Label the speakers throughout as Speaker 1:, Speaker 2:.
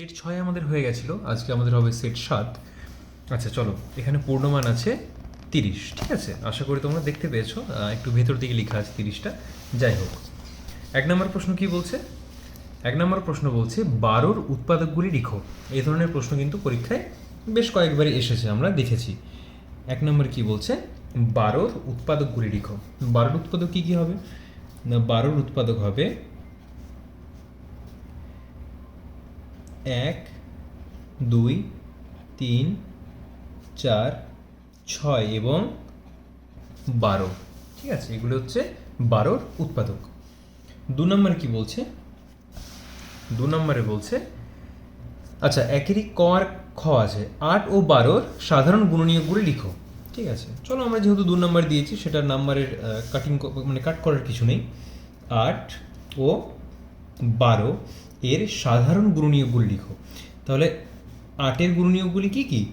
Speaker 1: Set ছয় আমাদের হয়ে গেছিল, আজকে আমাদের হবে সেট সাত। আচ্ছা চলো, এখানে পূর্ণমান আছে তিরিশ, ঠিক আছে? আশা করি তোমরা দেখতে পেয়েছ একটু ভেতর দিকে লেখা আছে তিরিশটা। যাই হোক, এক নম্বর প্রশ্ন কি বলছে? এক নম্বর প্রশ্ন বলছে, বারোর উৎপাদকগুলি লিখো। এই ধরনের প্রশ্ন কিন্তু পরীক্ষায় বেশ কয়েকবারই এসেছে, আমরা দেখেছি। এক নম্বর কি বলছে? বারোর উৎপাদকগুলি লিখো। বারোর উৎপাদক কী কী হবে? না, বারোর উৎপাদক হবে এক, দুই, তিন, চার, ছয় এবং বারো। ঠিক আছে, এগুলো হচ্ছে বারোর উৎপাদক। দু নম্বর কি বলছে? দু নম্বরে বলছে আচ্ছা একেরই ক আর খ আছে। আট ও বারোর সাধারণ গুণনীয়কগুলি লিখো। ঠিক আছে, চলো আমরা যেহেতু দু নম্বর দিয়েছি সেটার নাম্বারের কাটিং মানে কাট করার কিছু নেই। আট ও বারো এর সাধারণ গুণনীয়কগুলি লিখো। তাহলে আটের গুণনীয়কগুলি কি কি?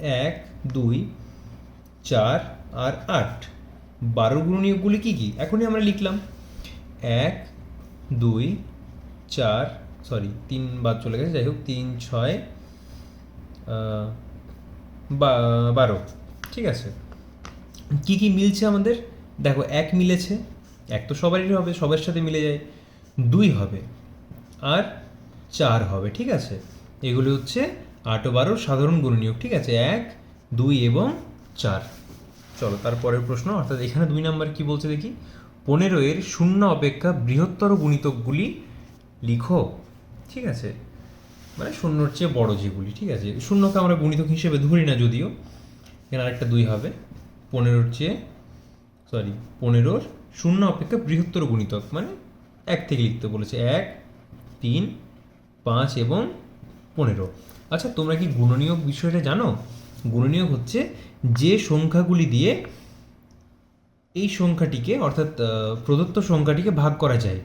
Speaker 1: এক, দুই, চার আর আট। বারোর গুণনীয়কগুলি কি কি? এখনই আমরা লিখলাম। এক, দুই, চার সরি তিন বাদ চলে গেছে। যাই হোক, তিন, ছয় বারো। ঠিক আছে? কি কি মিলছে আমাদের? দেখো, এক মিলেছে। এক তো সবারই হবে, সবার সাথে মিলে যায়। দুই হবে। আর চার হবে, ঠিক আছে? এগুলি হচ্ছে আট ও বারোর সাধারণ গুণনীয়ক, ঠিক আছে? এক, দুই এবং চার। চলো, তারপরের প্রশ্ন, অর্থাৎ এখানে দুই নাম্বার কি বলছে দেখি? পনেরো এর শূন্য অপেক্ষা বৃহত্তর গুণিতকগুলি লিখো, ঠিক আছে? মানে শূন্যর চেয়ে বড় যেগুলি, ঠিক আছে? শূন্যকে আমরা গুণিতক হিসেবে ধরি না যদিও, এখানে আরেকটা দুই হবে। পনেরোর চেয়ে সরি পনেরোর শূন্য অপেক্ষা বৃহত্তর গুণিতক মানে এক থেকে লিখতে বলেছে। এক তিন, পাঁচ এবং পনেরো। আচ্ছা তোমরা কি গুণনীয়ক বিষয়টা জানো? গুণনীয়ক হচ্ছে যে সংখ্যাগুলি দিয়ে এই সংখ্যাটিকে, অর্থাৎ প্রদত্ত সংখ্যাটিকে ভাগ করা যায়।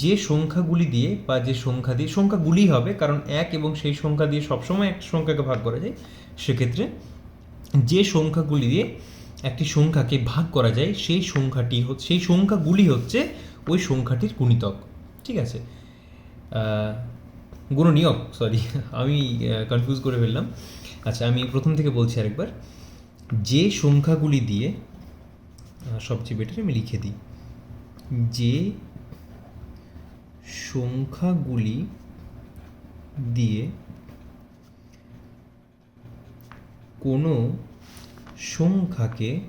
Speaker 1: যে সংখ্যাগুলি দিয়ে বা যে সংখ্যা দিয়ে, সংখ্যাগুলি হবে, কারণ এক এবং সেই সংখ্যা দিয়ে সবসময় একটা সংখ্যাকে ভাগ করা যায়, সেক্ষেত্রে যে সংখ্যাগুলি দিয়ে একটি সংখ্যাকে ভাগ করা যায়, সেই সংখ্যাটি সেই সংখ্যাগুলি হচ্ছে ওই সংখ্যাটির গুণিতক। ঠিক আছে? গুণনীয়ক সরি আমি কনফিউজ করে ফেললাম। আচ্ছা আমি প্রথম থেকে বলছি আরেকবার। যে সংখ্যাগুলি দিয়ে সবচেয়ে বেটার আমি লিখে দিই। যে সংখ্যাগুলি দিয়ে কোনো সংখ্যাকে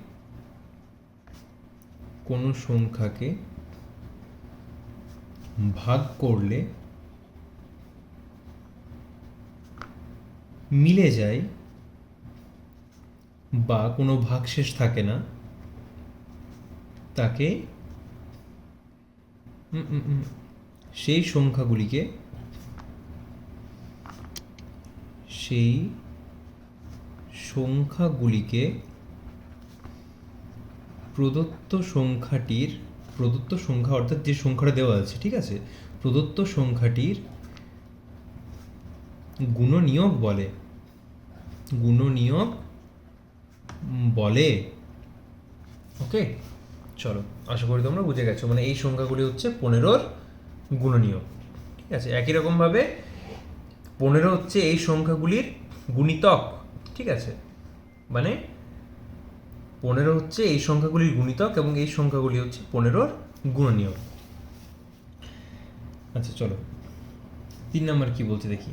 Speaker 1: কোনো সংখ্যাকে ভাগ করলে মিলে যায় বা কোনো ভাগশেষ থাকে না, তাকে সেই সংখ্যাগুলিকে সেই সংখ্যাগুলিকে প্রদত্ত সংখ্যাটির, প্রদত্ত সংখ্যা অর্থাৎ যে সংখ্যাটা দেওয়া আছে, ঠিক আছে? প্রদত্ত সংখ্যাটির গুণনীয়ক বলে। গুণনীয়ক বলে। ওকে চলো, আশা করি তোমরা বুঝে গেছো। মানে এই সংখ্যাগুলি হচ্ছে পনেরোর গুণনীয়ক ঠিক আছে? একই রকমভাবে পনেরো হচ্ছে এই সংখ্যাগুলির গুণিতক। ঠিক আছে? মানে পনেরো হচ্ছে এই সংখ্যাগুলির গুণিতক এবং এই সংখ্যাগুলি হচ্ছে পনেরোর গুণনীয়ক আচ্ছা চলো। তিন নম্বর কি বলছে দেখি।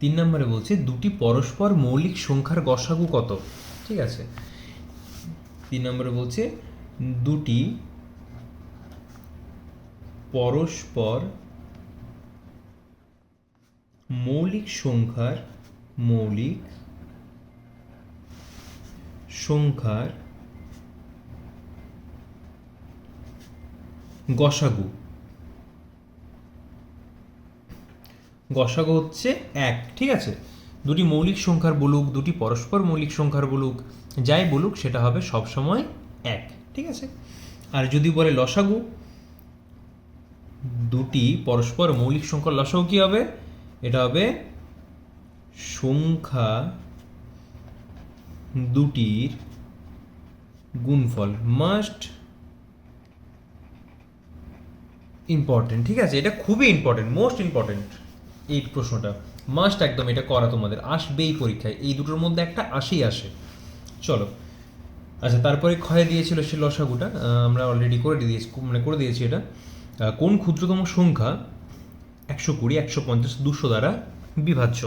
Speaker 1: তিন নম্বরে বলছে, দুটি পরস্পর মৌলিক সংখ্যার গসাগু কত? ঠিক আছে? তিন নম্বরে বলছে, দুটি পরস্পর মৌলিক সংখ্যার মৌলিক সংখ্যার গসাগু। গসাগু হচ্ছে এক, ঠিক আছে? দুটি মৌলিক সংখ্যার বলুক, দুটি পরস্পর মৌলিক সংখ্যার বলুক, যাই বলুক, সেটা হবে সবসময় এক, ঠিক আছে? আর যদি বলে লসাগু, দুটি পরস্পর মৌলিক সংখ্যার লসাগু কি হবে? এটা হবে সংখ্যা দুটির গুণফল মাস্ট ইম্পর্টেন্ট ঠিক আছে? এটা খুবই ইম্পর্টেন্ট মোস্ট ইম্পর্টেন্ট এই প্রশ্নটা। মাস্ট একদম এটা করা তোমাদের। আসবেই পরীক্ষায়। এই দুটোর মধ্যে একটা আসেই আসে। চলো। আচ্ছা তারপরে ক্ষয়ে দিয়েছিল সে লসাগুটা। আমরা অলরেডি করে দিয়েছি মানে করে দিয়েছি এটা। কোন ক্ষুদ্রতম সংখ্যা একশো কুড়ি, একশো পঞ্চাশ, দুশো দ্বারা বিভাজ্য?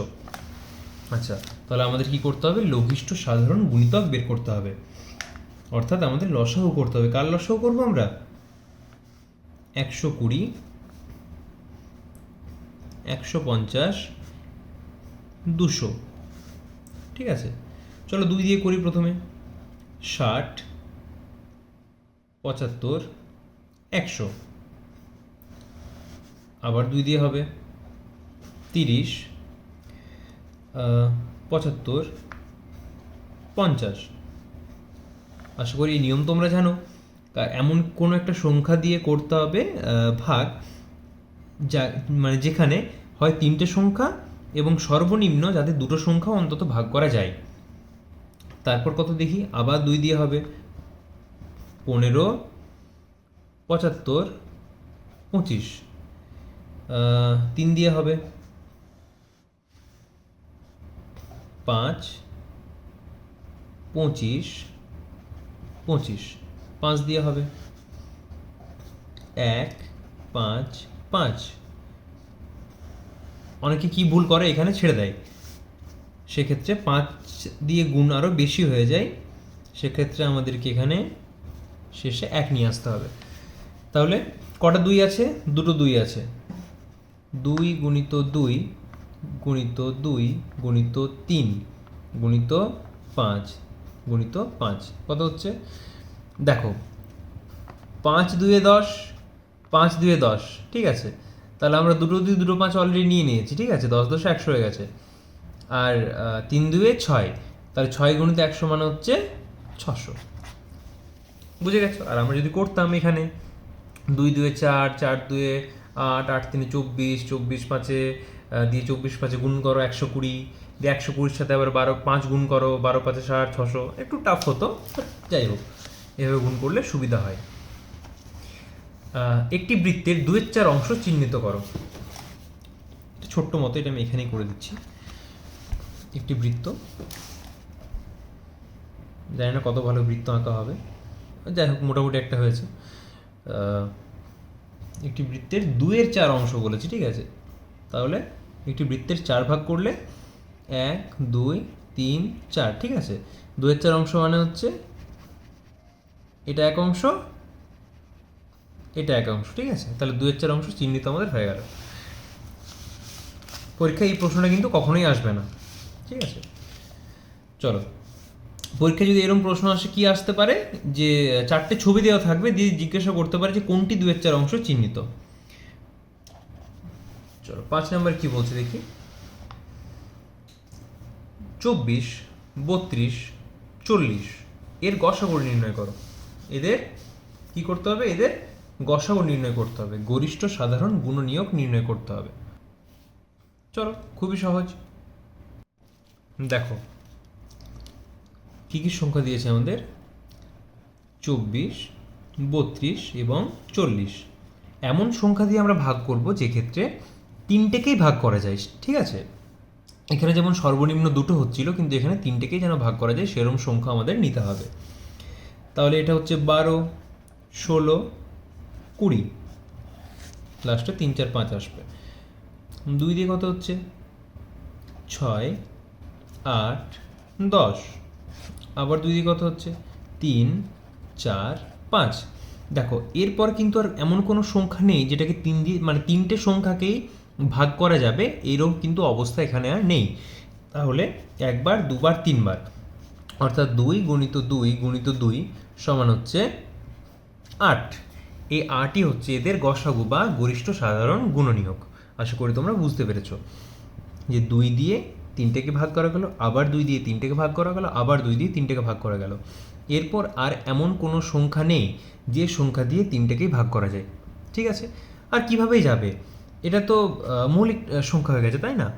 Speaker 1: আচ্ছা তাহলে আমাদের কি করতে হবে? লঘিষ্ঠ সাধারণ গুণিতক বের করতে হবে। অর্থাৎ আমাদের লসাগু করতে হবে। কার লসাগু করব আমরা? একশো কুড়ি একশো পঞ্চাশ, দুশো। ঠিক আছে? চলো দুই দিয়ে করি প্রথমে। ষাট, পঁচাত্তর, একশো। আবার দুই দিয়ে হবে। তিরিশ পঁচাত্তর, পঞ্চাশ। আশা করি এই নিয়ম তোমরা জানো। এমন কোনো একটা সংখ্যা দিয়ে করতে হবে ভাগ। যা মানে যেখানে হয় তিনটে সংখ্যা এবং সর্বনিম্ন যাতে দুটো সংখ্যা অন্তত ভাগ করা যায়। তারপর কত দেখি? আবার দুই দিয়ে হবে। পনেরো, পঁচাত্তর, পঁচিশ। তিন দিয়ে হবে। পাঁচ, পঁচিশ পঁচিশ। পাঁচ দিয়ে হবে। এক, পাঁচ পাঁচ। অনেকে কি ভুল করে? এখানে ছেড়ে দেয়। সেক্ষেত্রে পাঁচ দিয়ে গুণ আরও বেশি হয়ে যায়। সেক্ষেত্রে আমাদেরকে এখানে শেষে এক নিয়ে আসতে হবে। তাহলে কটা দুই আছে? দুটো দুই আছে। দুই গুণিত দুই গুণিত দুই গুণিত তিন গুণিত পাঁচ গুণিত পাঁচ। কত হচ্ছে? দেখো, পাঁচ দুয়ে দশ পাঁচ দুয়ে দশ, ঠিক আছে? তাহলে আমরা দুটো দুই দুটো পাঁচ অলরেডি নিয়ে নিয়েছি, ঠিক আছে? দশ দশ, একশো হয়ে গেছে। আর তিন দুয়ে ছয়, তাহলে ছয় গুণিত একশো মানে হচ্ছে ছশো। বুঝে গেছো? আর আমরা যদি করতাম এখানে, দুই দুয়ে চার চার দুয়ে আট আট তিনে চব্বিশ চব্বিশ পাঁচে দিয়ে চব্বিশ পাঁচে গুণ করো একশো কুড়ি, দিয়ে একশো কুড়ির সাথে আবার বারো, পাঁচ গুণ করো, বারো পাঁচে ষাট, ছশো, একটু টাফ হতো যাই হোক, এভাবে গুণ করলে সুবিধা হয়। একটি বৃত্তের দুয়ের চার অংশ চিহ্নিত করো। ছোট্ট মতো এটা আমি এখানেই করে দিচ্ছি। একটি বৃত্ত। জানি না কত ভালো বৃত্ত আঁকা হবে। যাই হোক, মোটামুটি একটা হয়েছে। একটি বৃত্তের দুয়ের চার অংশ বলেছি, ঠিক আছে? তাহলে একটি বৃত্তের চার ভাগ করলে এক, দুই, তিন, চার, ঠিক আছে? দুয়ের চার অংশ মানে হচ্ছে এটা এক অংশ এটা এক অংশ, ঠিক আছে? তাহলে দুয়ের চার অংশ চিহ্নিত আমাদের হয়ে গেল। পরীক্ষায় এই প্রশ্নটা কিন্তু কখনোই আসবে না, ঠিক আছে? চলো, পরীক্ষায় যদি এরকম প্রশ্ন আসে, কি আসতে পারে? যে চারটে ছবি দেওয়া থাকবে, দিয়ে জিজ্ঞাসা করতে পারে যে কোনটি দুয়ের চার অংশ চিহ্নিত। চলো, পাঁচ নাম্বার কি বলছে দেখি? চব্বিশ, বত্রিশ, চল্লিশ, এর গসাগর নির্ণয় করো। এদের কি করতে হবে? এদের গসাগর নির্ণয় করতে হবে, গরিষ্ঠ সাধারণ গুণনীয়ক নির্ণয় করতে হবে। চলো, খুবই সহজ। দেখো, কী কী সংখ্যা দিয়েছে আমাদের? চব্বিশ, বত্রিশ এবং চল্লিশ। এমন সংখ্যা দিয়ে আমরা ভাগ করব যে ক্ষেত্রে তিনটেকেই ভাগ করা যায়, ঠিক আছে? এখানে যেমন সর্বনিম্ন দুটো হচ্ছিল, কিন্তু এখানে তিনটেকেই যেন ভাগ করা যায় সেরকম সংখ্যা আমাদের নিতে হবে। তাহলে এটা হচ্ছে বারো, ষোলো কুড়ি। লাস্টে তিন, চার, পাঁচ আসবে। দুই দিয়ে কত হচ্ছে? ছয়, আট, দশ। আবার দুই দিয়ে কত হচ্ছে? তিন, চার, পাঁচ। দেখো, এরপর কিন্তু আর এমন কোনো সংখ্যা নেই যেটাকে তিন দিয়ে মানে তিনটে সংখ্যাকেই ভাগ করা যাবে। এরকম কিন্তু অবস্থা এখানে আর নেই। তাহলে একবার, দুবার, তিনবার। অর্থাৎ দুই গুণিত দুই গুণিত দুই সমান হচ্ছে আট। এই আটই হচ্ছে এদের গসাগু বা গরিষ্ঠ সাধারণ গুণনীয়ক। আশা করি তোমরা বুঝতে পেরেছ যে দুই দিয়ে তিনটেকে ভাগ করা গেল, আবার দুই দিয়ে তিনটেকে ভাগ করা গেল, আবার দুই দিয়ে তিনটেকে ভাগ করা গেল। এরপর আর এমন কোনো সংখ্যা নেই যে সংখ্যা দিয়ে তিনটেকেই ভাগ করা যায়। ঠিক আছে? আর কিভাবেই যাবে? এটা তো মৌলিক সংখ্যা হয়ে গেছে, তাই না?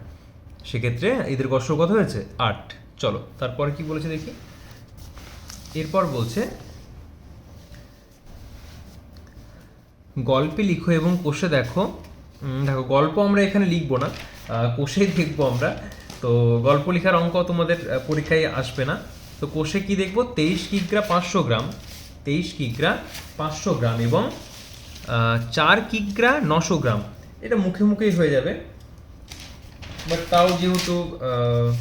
Speaker 1: সেক্ষেত্রে এদের গস কত হয়েছে? আট। চলো, তারপরে কি বলেছে দেখি? এরপর বলছে গল্পে লিখো এবং কোষে দেখো। দেখো, গল্প আমরা এখানে লিখব না কোষেই দেখব আমরা। তো গল্প লেখার অঙ্ক তোমাদের পরীক্ষায় আসবে না। তো কোষে কি দেখব? তেইশ কিগ্রা পাঁচশো গ্রাম। তেইশ কিগ্রা পাঁচশো গ্রাম এবং চার কিগ্রা নশো গ্রাম। এটা মুখে মুখেই হয়ে যাবে। বাট তাও যেহেতু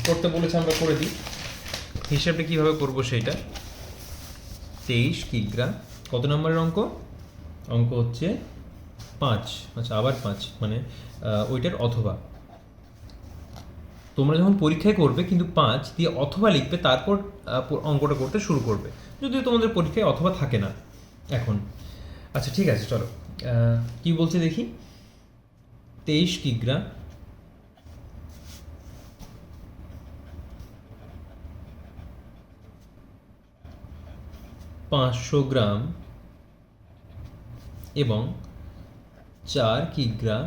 Speaker 1: করতে বলেছে আমরা করে দিই। হিসাবটা কীভাবে করব সেইটা? তেইশ কিগ্রা, কত নম্বরের অঙ্ক? অঙ্ক হচ্ছে পাঁচ। আচ্ছা আবার পাঁচ মানে ওইটার অথবা। তোমরা যখন পরীক্ষায় করবে কিন্তু পাঁচ দিয়ে অথবা লিখবে, তারপর অঙ্কটা করতে শুরু করবে। যদিও তোমাদের পরীক্ষায় অথবা থাকে না এখন। আচ্ছা ঠিক আছে, চলো। কি বলছে দেখি? তেইশ কিগ্রা। পাঁচশো গ্রাম। এবং চার কিগ্রা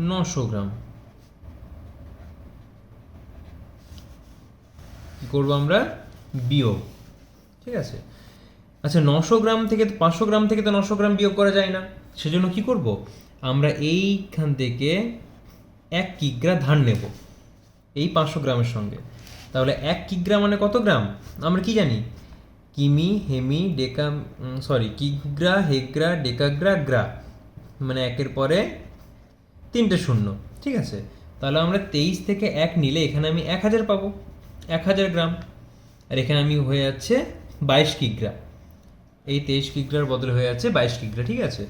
Speaker 1: নশো গ্রাম। করব আমরা? বিয়োগ। ঠিক আছে? আচ্ছা নশো গ্রাম থেকে পাঁচশো গ্রাম থেকে তো নশো গ্রাম বিয়োগ করা যায় না। সেজন্য কি করব? আমরা এইখান থেকে এক কিগ্রা ধান নেব এই পাঁচশো গ্রামের সঙ্গে। তাহলে এক কিগ্রা মানে কত গ্রাম? আমরা কি জানি? কিমি, হেমি, ডেকা সরি কিগ্রা, হেগ্রা, ডেকাগ্রা, গ্রা। মানে একের পরে তিনটে শূন্য। ঠিক আছে? তাহলে আমরা তেইশ থেকে এক নিলে এখানে আমি এক হাজার পাবো। এক হাজার গ্রাম। আর এখানে আমি হয়ে যাচ্ছে বাইশ কিগ্রা। এই তেইশ কিগ্রার বদলে হয়ে যাচ্ছে বাইশ কিগ্রা, ঠিক আছে?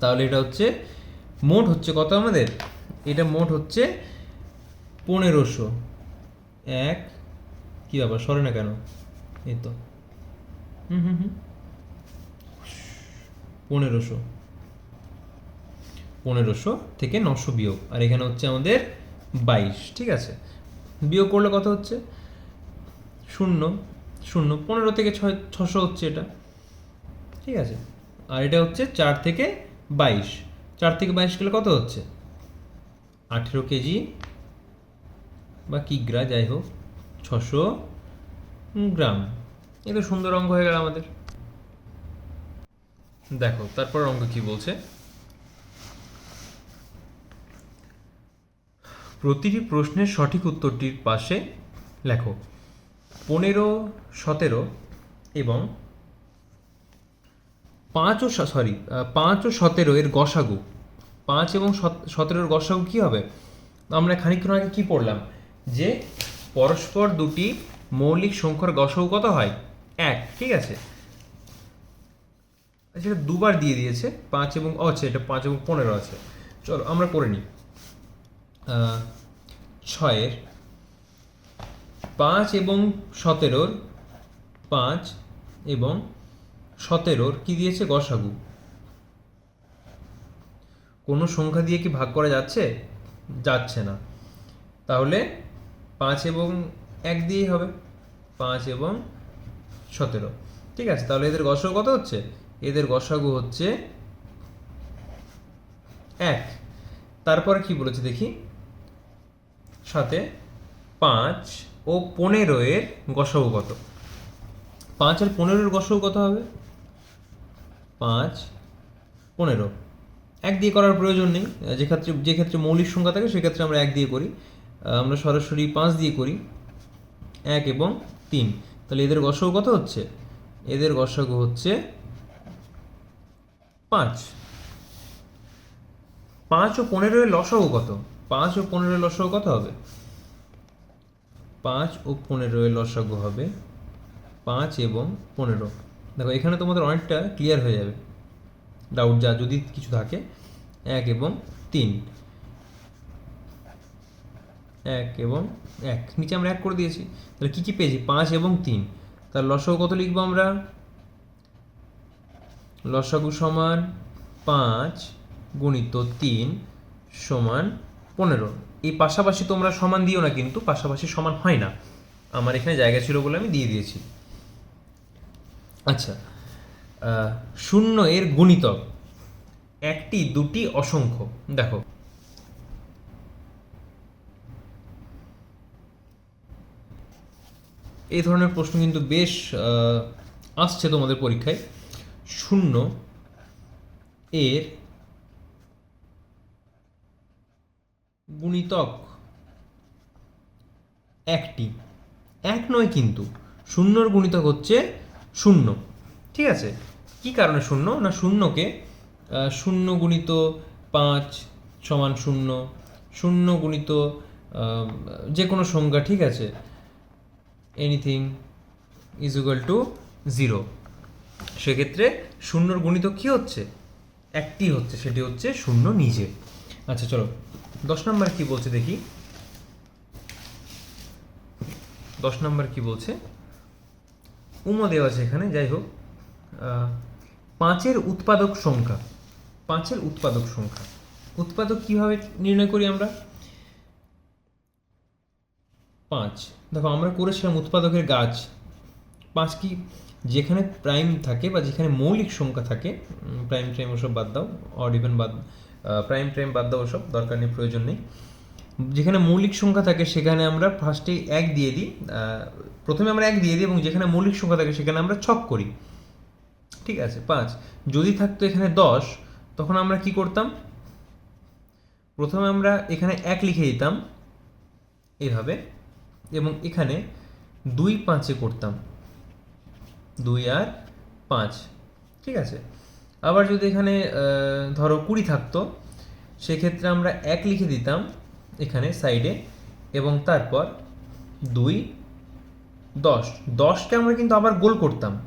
Speaker 1: তাহলে এটা হচ্ছে, মোট হচ্ছে কত আমাদের? এটা মোট হচ্ছে পনেরোশো। এক, কী ব্যাপার? সরে না কেন? এই তো। হুম হুম হুম পনেরোশো। পনেরোশো থেকে নশো বিয়োগ। আর এখানে হচ্ছে আমাদের বাইশ, ঠিক আছে? বিয়োগ করলে কত হচ্ছে? শূন্য। শূন্য, পনেরো থেকে ছয়, ছশো হচ্ছে এটা। ঠিক আছে? আর এটা হচ্ছে চার থেকে বাইশ। চার থেকে বাইশ গেলে কত হচ্ছে? আঠেরো কেজি বা কিগ্রা যাই হোক, ছশো গ্রাম। এ তো সুন্দর অঙ্ক হয়ে গেল আমাদের। দেখো, তারপর অঙ্ক কি বলছে? প্রতিটি প্রশ্নের সঠিক উত্তরটির পাশে লেখো, পনেরো, সতেরো এবং পাঁচ ও সরি পাঁচ ও সতেরো এর গসাগু। পাঁচ এবং সত- সতেরোর গসাগু কি হবে? আমরা খানিকক্ষণ আগে কি পড়লাম? যে পরস্পর দুটি মৌলিক সংখ্যার গসাগু কত হয়? এক, ঠিক আছে। সেটা দুবার দিয়ে দিয়েছে, পাঁচ এবং ও আচ্ছা এটা পাঁচ এবং পনেরো আছে। চলো, আমরা করে নিই। ছয়ের পাঁচ এবং সতেরোর পাঁচ এবং সতেরোর কি দিয়েছে? গসাগু। কোনো সংখ্যা দিয়ে কি ভাগ করা যাচ্ছে? যাচ্ছে না। তাহলে পাঁচ এবং এক দিয়েই হবে। পাঁচ এবং সতেরো। ঠিক আছে, তাহলে এদের গসাগু কত হচ্ছে? এদের গসাগু হচ্ছে এক। তারপরে কি বলেছে দেখি? সাথে পাঁচ ও পনেরো এর গসাগু কত? পাঁচ আর পনেরোর গসাগু কত হবে? পাঁচ, পনেরো। এক দিয়ে করার প্রয়োজন নেই। যে ক্ষেত্রে যে ক্ষেত্রে মৌলিক সংখ্যা থাকে, সেক্ষেত্রে আমরা এক দিয়ে করি। আমরা সরাসরি পাঁচ দিয়ে করি। এক এবং তিন। তাহলে এদের গসাগু কত হচ্ছে? এদের গসাগু হচ্ছে পাঁচ। পাঁচ ও পনেরো এর লসাগু কত? পাঁচ ও পনেরো লসাগু কত হবে? পাঁচ ও পনেরো এর লসাগু হবে পাঁচ এবং পনেরো। দেখো, এখানে তোমাদের অনেকটা ক্লিয়ার হয়ে যাবে। ডাউট যা যদি কিছু থাকে, এক এবং তিন। এক এবং এক। নিচে আমরা এক করে দিয়েছি। তাহলে কী কী পেয়েছি? পাঁচ এবং তিন। তার লসাগু কত লিখব আমরা? লসাগু সমান পাঁচ গুণিত তিন সমান পনেরো। এই পাশাপাশি তোমরা সমান দিও না কিন্তু, পাশাপাশি সমান হয় না। আমার এখানে জায়গা ছিল বলে আমি দিয়ে দিয়েছি। আচ্ছা শূন্য এর গুণিতক। একটি, দুটি, অসংখ্য। দেখো এই ধরনের প্রশ্ন কিন্তু বেশ আসছে তোমাদের পরীক্ষায়। শূন্য এর গুণিতক একটি। এক নয় কিন্তু, শূন্যর গুণিতক হচ্ছে শূন্য। ঠিক আছে? কি কারণে শূন্য? না, শূন্যকে শূন্য গুণিত পাঁচ সমান শূন্য শূন্য গুণিত যে কোনো সংখ্যা ঠিক আছে? Anything is equal to zero সেক্ষেত্রে শূন্যর গুণিত কি হচ্ছে? একটি হচ্ছে, সেটি হচ্ছে শূন্য নিজে। আচ্ছা চলো, দশ নম্বর কি বলছে দেখি। দশ নম্বর কি বলছে? উমো দেওয়া আছে এখানে, যাই হোক পাঁচের উৎপাদক সংখ্যা। পাঁচের উৎপাদক সংখ্যা। উৎপাদক কীভাবে নির্ণয় করি আমরা? পাঁচ। দেখো, আমরা করেছিলাম উৎপাদকের গাছ। পাঁচ কি? যেখানে প্রাইম থাকে বা যেখানে মৌলিক সংখ্যা থাকে প্রাইম টাইম ওসব বাদ দাও অড ইভেন বাদ প্রাইম টাইম বাদ দাও ওসব, দরকার নেই, প্রয়োজন নেই। যেখানে মৌলিক সংখ্যা থাকে, সেখানে আমরা ফার্স্টে এক দিয়ে দিই প্রথমে আমরা এক দিয়ে দিই এবং যেখানে মৌলিক সংখ্যা থাকে, সেখানে আমরা ছক করি। ঠিক আছে, পাঁচ। যদি থাকতো এখানে দশ, তখন আমরা কি করতাম? প্রথমে আমরা এখানে এক লিখে দিতাম এইভাবে এবং এখানে দুই পাঁচে করতাম। দুই আর পাঁচ। ঠিক আছে? আবার যদি এখানে ধরো কুড়ি থাকতো, সেক্ষেত্রে আমরা এক লিখে দিতাম এখানে সাইডে এবং তারপর দুই, দশ। দশকে আমরা কিন্তু আবার গোল করতাম।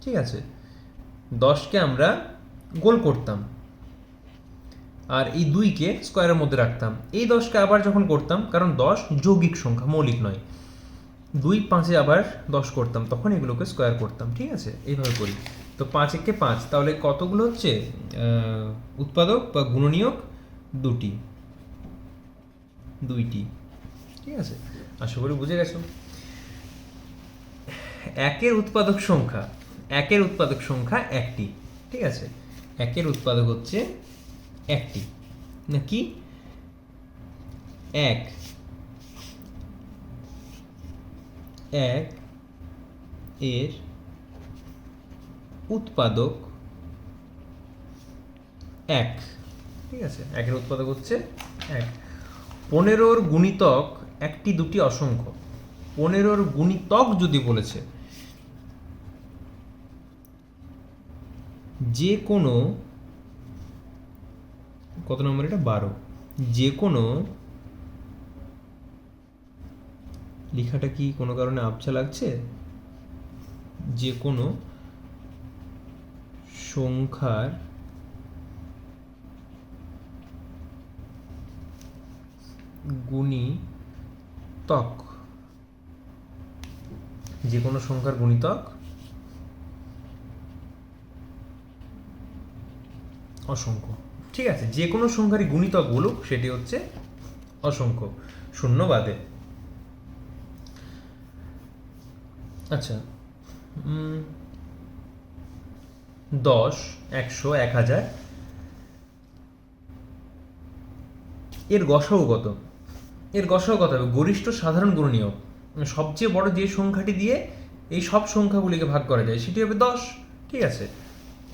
Speaker 1: ঠিক আছে? দশকে আমরা গোল করতাম। আর এই দুইকে স্কোয়ারের মধ্যে রাখতাম। এই দশকে আবার যখন করতাম, কারণ দশ যৌগিক সংখ্যা, মৌলিক নয়। দুই পাঁচে আবার দশ করতাম, তখন এগুলোকে স্কোয়ার করতাম, ঠিক আছে? এইভাবে করি। তো পাঁচ একে পাঁচ, তাহলে কতগুলো হচ্ছে? উৎপাদক বা গুণনীয়ক দুটি। দুইটি। ঠিক আছে? আশা করি বুঝে গেছো? একের উৎপাদক সংখ্যা, একের উৎপাদক সংখ্যা একটি। ঠিক আছে? একের উৎপাদক হচ্ছে একটি। নাকি? এক। এক এর উৎপাদক এক। ঠিক আছে? একের উৎপাদক হচ্ছে এক। পনেরোর গুণিতক একটি দুটি অসংখ্য। পনেরোর গুণিতক যদি বলেছে, যে কোনো কত নম্বর এটা? বারো। যে কোনো লেখাটা কি কোনো কারণে আবছা লাগছে? যে কোনো সংখ্যার গুণিতক। যে কোনো সংখ্যার গুণিতক অসংখ্য। ঠিক আছে, যে কোনো সংখ্যারই গুণিতক বলুক, সেটি হচ্ছে অসংখ্য, শূন্য বাদে। আচ্ছা দশ, একশো, এক হাজার। এর গসাও কত? এর গসাও কত? হবে গরিষ্ঠ সাধারণ গুণনীয়। সবচেয়ে বড় যে সংখ্যাটি দিয়ে এই সব সংখ্যাগুলিকে ভাগ করা যায়, সেটি হবে দশ। ঠিক আছে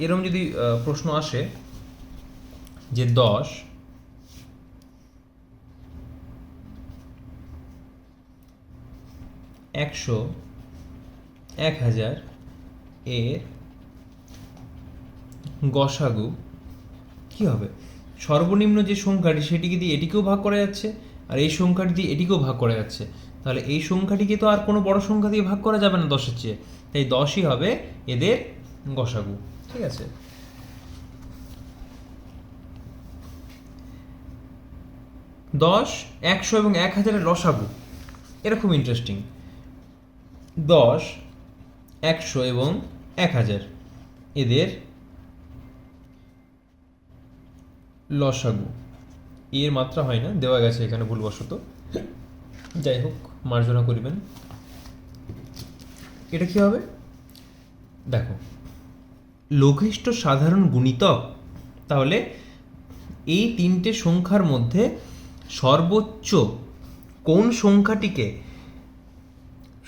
Speaker 1: এরকম যদি প্রশ্ন আসে যে দশ একশো এক হাজার এর গসাগু কি হবে? সর্বনিম্ন যে সংখ্যাটি সেটিকে দিয়ে এটিকেও ভাগ করা যাচ্ছে আর এই সংখ্যাটি দিয়ে এটিকেও ভাগ করা যাচ্ছে। তাহলে এই সংখ্যাটিকে তো আর কোনো বড় সংখ্যা দিয়ে ভাগ করা যাবে না দশের চেয়ে। তাই দশই হবে এদের গসাগু। ঠিক আছে? দশ, একশো এবং এক হাজারের লসাগু এটা খুব ইন্টারেস্টিং দশ, একশো এবং এক হাজার। এদের লসাগু। এর মাত্রা হয় না, দেওয়া গেছে এখানে ভুলবশত। যাই হোক, মার্জনা করিবেন। এটা কি হবে? দেখো লঘিষ্ঠ সাধারণ গুণিতক, তাহলে এই তিনটে সংখ্যার মধ্যে সর্বোচ্চ কোন সংখ্যাটিকে,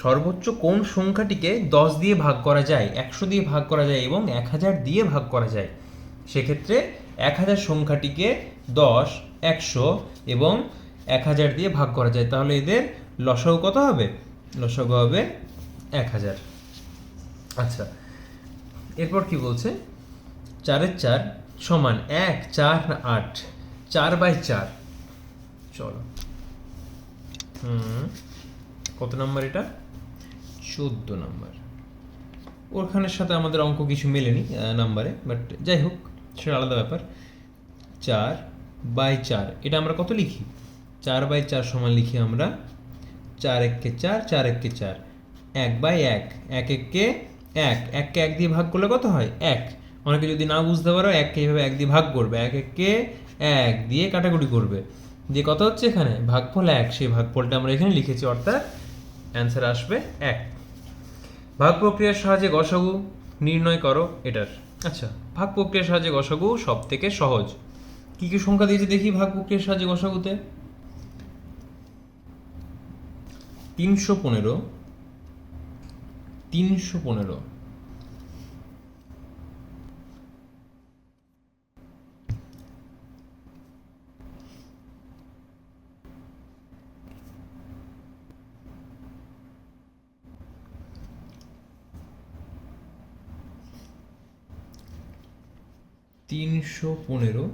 Speaker 1: সর্বোচ্চ কোন সংখ্যাটিকে দশ দিয়ে ভাগ করা যায়, একশো দিয়ে ভাগ করা যায় এবং এক হাজার দিয়ে ভাগ করা যায়? সেক্ষেত্রে এক হাজার সংখ্যাটিকে দশ, একশো এবং এক হাজার দিয়ে ভাগ করা যায়। তাহলে এদের লসাগু কত হবে? লসাগু হবে এক হাজার। আচ্ছা এরপর কি বলছে? চারের চার সমান এক, চার, আট, চার বাই চার। চলো। হুম। কত নাম্বার এটা? চোদ্দ নাম্বার। ওখানের সাথে আমাদের অঙ্ক কিছু মেলেনি নাম্বারে বাট যাই হোক সেটা আলাদা ব্যাপার। চার বাই চার, এটা আমরা কত লিখি? চার বাই চার সমান লিখি আমরা চার এককে চার চার এককে চার। এক বাই এক এক এককে এক। এককে এক দিয়ে ভাগ করলে কত হয়? এক। অনেকে যদি না বুঝতে পারো, এককে এইভাবে এক দিয়ে ভাগ করবে। এক এককে এক দিয়ে কাটাকুটি করবে। দিয়ে কত হচ্ছে এখানে? ভাগফল এক, সেই ভাগফলটা আমরা এখানে লিখেছি, অর্থাৎ অ্যান্সার আসবে এক। ভাগ প্রক্রিয়ার সাহায্যে গসাগু নির্ণয় করো এটার। আচ্ছা ভাগ প্রক্রিয়ার সাহায্যে গসাগু সব থেকে সহজ। কি কি সংখ্যা দিয়েছে দেখি ভাগ প্রক্রিয়ার সাহায্যে গসাগুতে? তিনশো পনেরো তিনশো পনেরো। তিনশো পনেরো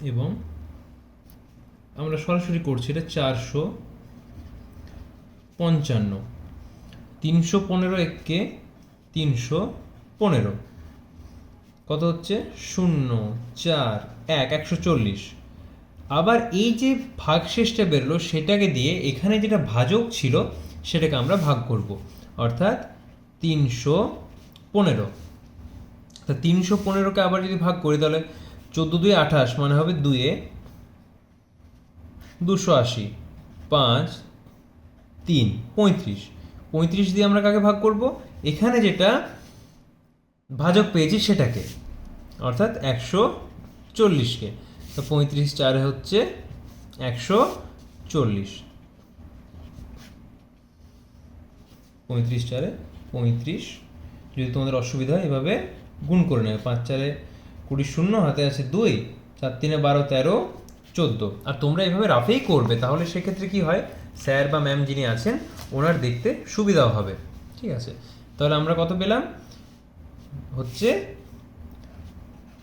Speaker 1: এবং আমরা সরাসরি করছি এটা চারশো পঞ্চান্ন। তিনশো পনেরো এককে তিনশো পনেরো। কত হচ্ছে? শূন্য, চার, এক, একশো চল্লিশ। আবার এই যে ভাগশেষটা বেরোলো, সেটাকে দিয়ে এখানে যেটা ভাজক ছিল, সেটাকে আমরা ভাগ করব। অর্থাৎ তিনশো পনেরো। তা তিনশো পনেরোকে আবার যদি ভাগ করি তাহলে চোদ্দ দুই আঠাশ মানে হবে দুয়ে দুশো আশি। পাঁচ, তিন, পঁয়ত্রিশ। পঁয়ত্রিশ দিয়ে আমরা কাকে ভাগ করব? এখানে যেটা ভাজক পেয়েছি সেটাকে, অর্থাৎ একশো চল্লিশকে। তো পঁয়ত্রিশ চারে হচ্ছে একশো চল্লিশ। পঁয়ত্রিশ চারে পঁয়ত্রিশ। যদি তোমাদের অসুবিধা হয় এভাবে গুণ করে নেবে। পাঁচ চারে কুড়ি শূন্য, হাতে আছে দুই, চার তিনে বারো, তেরো, চোদ্দ। আর তোমরা এভাবে রাফেই করবে, তাহলে সেক্ষেত্রে কি হয়? স্যার বা ম্যাম যিনি আছেন, ওনার দেখতে সুবিধাও হবে। ঠিক আছে? তাহলে আমরা কত পেলাম? হচ্ছে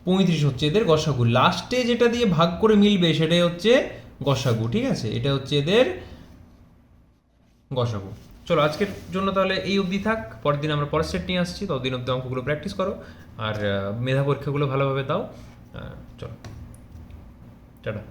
Speaker 1: পঁয়ত্রিশ হচ্ছে এদের গসাগু। লাস্টে যেটা দিয়ে ভাগ করে মিলবে, সেটাই হচ্ছে গসাগু। ঠিক আছে? এটা হচ্ছে এদের গসাগু। চলো, আজকের জন্য তাহলে এই অবধি থাক। পরের দিন আমরা পরের সেট নিয়ে আসছি, ততদিন অবধি অঙ্কগুলো প্র্যাকটিস করো। আর মেধা পরীক্ষাগুলো ভালোভাবে দাও। চলো। টাটা।